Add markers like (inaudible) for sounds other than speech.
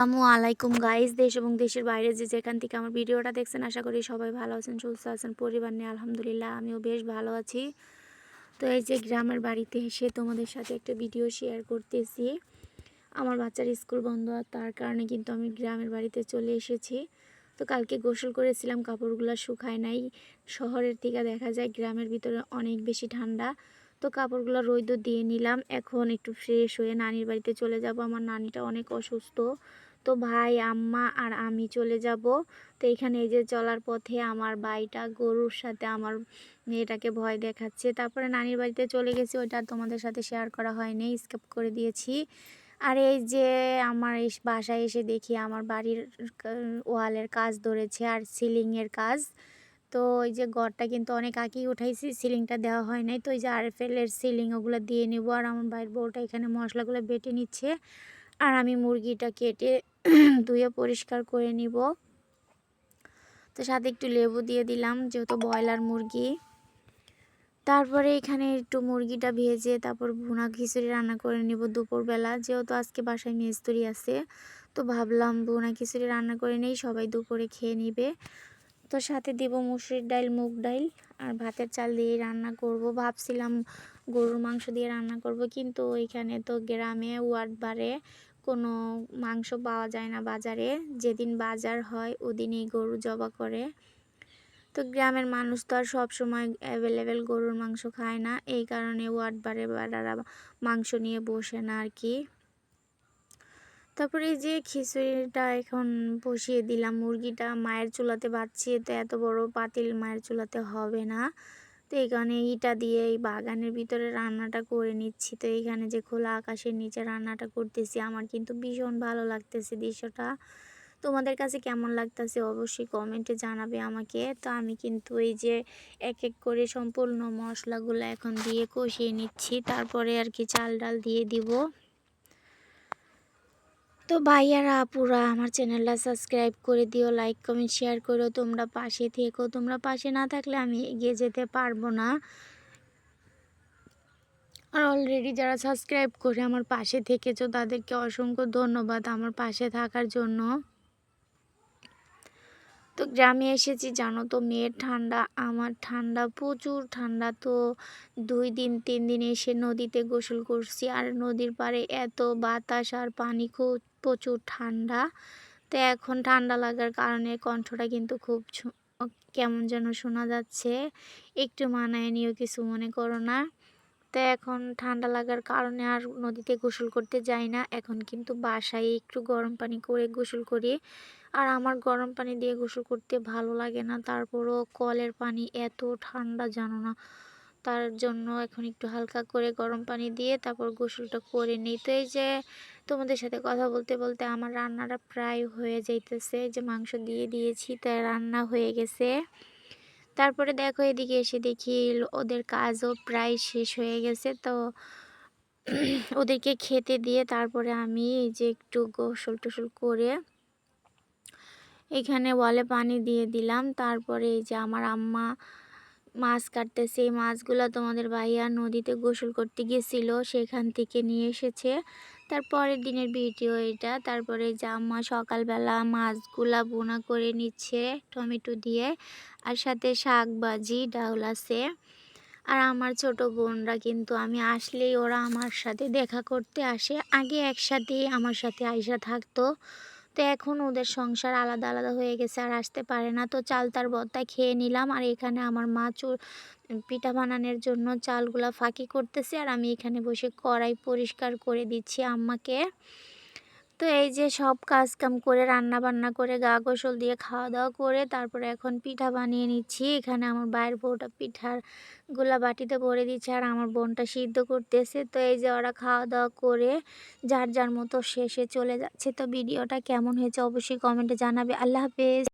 আসসালামু আলাইকুম গাইস, দেশ এবং দেশের বাইরে যে যেখান থেকে আমার ভিডিওটা দেখছেন, আশা করি সবাই ভালো আছেন, সুস্থ আছেন, পরিবার নিয়ে আলহামদুলিল্লাহ আমিও বেশ ভালো আছি। তো এই যে গ্রামের বাড়িতে এসে তোমাদের সাথে একটা ভিডিও শেয়ার করতেছি। আমার বাচ্চার স্কুল বন্ধ, তার কারণে কিন্তু আমি গ্রামের বাড়িতে চলে এসেছি। তো কালকে গোসল করেছিলাম, কাপড়গুলো শুকায় নাই। শহরের থেকে দেখা যায় গ্রামের ভিতরে অনেক বেশি ঠান্ডা। তো কাপড়গুলো রোদ দিয়ে নিলাম, এখন একটু ফ্রেশ হয়ে নানির বাড়িতে চলে যাব। আমার নানিটা অনেক অসুস্থ। তো ভাই, আম্মা আর আমি চলে যাব। তো এখানে এই যে চলার পথে আমার ভাইটা গরুর সাথে আমার মেয়েটাকে ভয় দেখাচ্ছে। তারপরে নানির বাড়িতে চলে গেছি, ওইটা তোমাদের সাথে শেয়ার করা হয়নি স্কেপ করে দিয়েছি। আর এই যে আমার এই বাসায় এসে দেখি আমার বাড়ির ওয়ালের কাজ ধরেছে আর সিলিংয়ের কাজ। তো ওই যে ঘরটা কিন্তু অনেক আগেই উঠাইছি, সিলিংটা দেওয়া হয় নাই। তো ওই যে আরএফএলের সিলিং ওগুলো দিয়ে নেব। আর আমার বাইরের বউটা এখানে মশলাগুলো বেটে নিচ্ছে। আর আমি মুরগিটা কেটে ধুয়ে পরিষ্কার করে নিব। তো সাথে একটু লেবু দিয়ে দিলাম, যেহেতু ব্রয়লার মুরগি। তারপরে এখানে একটু মুরগিটা ভেজে তারপর ভুনা খিচুড়ি রান্না করে নিব দুপুরবেলা। যেহেতু আজকে বাসায় মেস্তরি আছে, তো ভাবলাম ভুনা খিচুড়ি রান্না করে নেই, সবাই দুপুরে খেয়ে নিবে। তো সাথে দিব মুসুরির ডাল, মুগ ডাল আর ভাতের চাল দিয়ে রান্না করব। ভাবছিলাম গরুর মাংস দিয়ে রান্না করব, কিন্তু ওইখানে তো গ্রামে ওয়ার্ড বারে কোনো মাংস পাওয়া যায় না বাজারে। যেদিন বাজার হয়, ওদিনই গরু জবা করে। তো গ্রামের মানুষ তো আর সবসময় অ্যাভেলেবেল গরুর মাংস খায় না। এই কারণে ওয়ার্ড বারে বারারা মাংস নিয়ে বসে না আর কি। তারপরে যে খিচুড়িটা এখন বসিয়ে দিলাম। মুরগিটা মায়ের চুলাতে বাচ্ছি তো এত বড় পাতিল মায়ের চুলাতে হবে না। তো এখানে ইটা দিয়ে এই বাগানের ভিতরে রান্নাটা করে নিচ্ছি। তো এখানে যে খোলা আকাশের নিচে রান্নাটা করতেছি, আমার কিন্তু ভীষণ ভালো লাগতেছে দৃশ্যটা। তোমাদের কাছে কেমন লাগতেছে অবশ্যই কমেন্টে জানাবে আমাকে। তো আমি কিন্তু এই যে এক এক করে সম্পূর্ণ মশলাগুলো এখন দিয়ে কষিয়ে নিচ্ছি। তারপরে আর কি চাল ডাল দিয়ে দিব। তো ভাই আর আপুরা, আমার চ্যানেলটা সাবস্ক্রাইব করে দিও, লাইক, কমেন্ট, শেয়ার করো। তোমরা পাশে থেকো, তোমরা পাশে না থাকলে আমি এগিয়ে যেতে পারব না। আর অলরেডি যারা সাবস্ক্রাইব করে আমার পাশে থেকেছো, তাদেরকে অসংখ্য ধন্যবাদ আমার পাশে থাকার জন্য। তো গ্রামে এসেছি, জানো তো মেয়ের ঠান্ডা, আমার ঠান্ডা, প্রচুর ঠান্ডা। তো দুই দিন, তিন দিন এসে নদীতে গোসল করছি আর নদীর পাড়ে এত বাতাস আর পানি খুব প্রচুর ঠান্ডা। তো এখন ঠান্ডা লাগার কারণে কণ্ঠটা কিন্তু খুব কেমন যেন শোনা যাচ্ছে। একটু মানায় নিও, কিছু মনে করো না। তো এখন ঠান্ডা লাগার কারণে আর নদীতে গোসল করতে যাই না। এখন কিন্তু বাসায় একটু গরম পানি করে গোসল করি। আর আমার গরম পানি দিয়ে গোসল করতে ভালো লাগে না। তারপরও কলের পানি এত ঠান্ডা, জানো না। তার জন্য এখন একটু হালকা করে গরম পানি দিয়ে তারপর গোসলটা করে নিই। তো এই যে তোমাদের সাথে কথা বলতে বলতে আমার রান্নাটা প্রায় হয়ে যাইতেছে। যে মাংস দিয়ে দিয়েছি, তাই রান্না হয়ে গেছে। তারপরে দেখো এদিকে এসে দেখি ওদের কাজও প্রায় শেষ হয়ে গেছে। তো (clears throat) ওদেরকে খেতে দিয়ে তারপরে আমি এই যে একটু গোসল টোসল করে এখানে ওয়ালে পানি দিয়ে দিলাম। তারপরে এই যে আমার আম্মা মাছ কাটতেছে এই মাছগুলো তোমাদের ভাইয়া নদীতে গোসল করতে গিয়েছিল সেখান থেকে নিয়ে এসেছে। তারপরের দিনের ভিডিও এটা। তারপরে আম্মা সকালবেলা মাছগুলা বোনা করে নিচ্ছে টমেটো দিয়ে, আর সাথে শাক ভাজি, ডাউল আছে। আর আমার ছোট বোনরা কিন্তু, আমি আসলেই ওরা আমার সাথে দেখা করতে আসে। আগে একসাথেই আমার সাথে আয়সা থাকতো। তো এখন ওদের সংসার আলাদা আলাদা হয়ে গেছে আর আসতে পারে না। তো চাল তার বত্তা খেয়ে নিলাম আর এখানে আমার মা চুর পিঠা বানানোর জন্য চালগুলা ফাঁকি করতেছে আর আমি এখানে বসে কড়াই পরিষ্কার করে দিচ্ছি আম্মাকে। তো এই যে সব কাজকাম করে রান্না বান্না করে, গা গোসল দিয়ে খাওয়া দাওয়া করে, তারপরে এখন পিঠা বানিয়ে নিচ্ছি। এখানে আমার বাইরের বউটা পিঠার গোলা বাটিতে ভরে দিচ্ছে আর আমার বোনটা সিদ্ধ করতেছে। তো এই যে ওরা খাওয়া দাওয়া করে যার যার মতো শেষে চলে যাচ্ছে। তো ভিডিওটা কেমন হয়েছে অবশ্যই কমেন্টে জানাবে। আল্লাহ হাফেজ।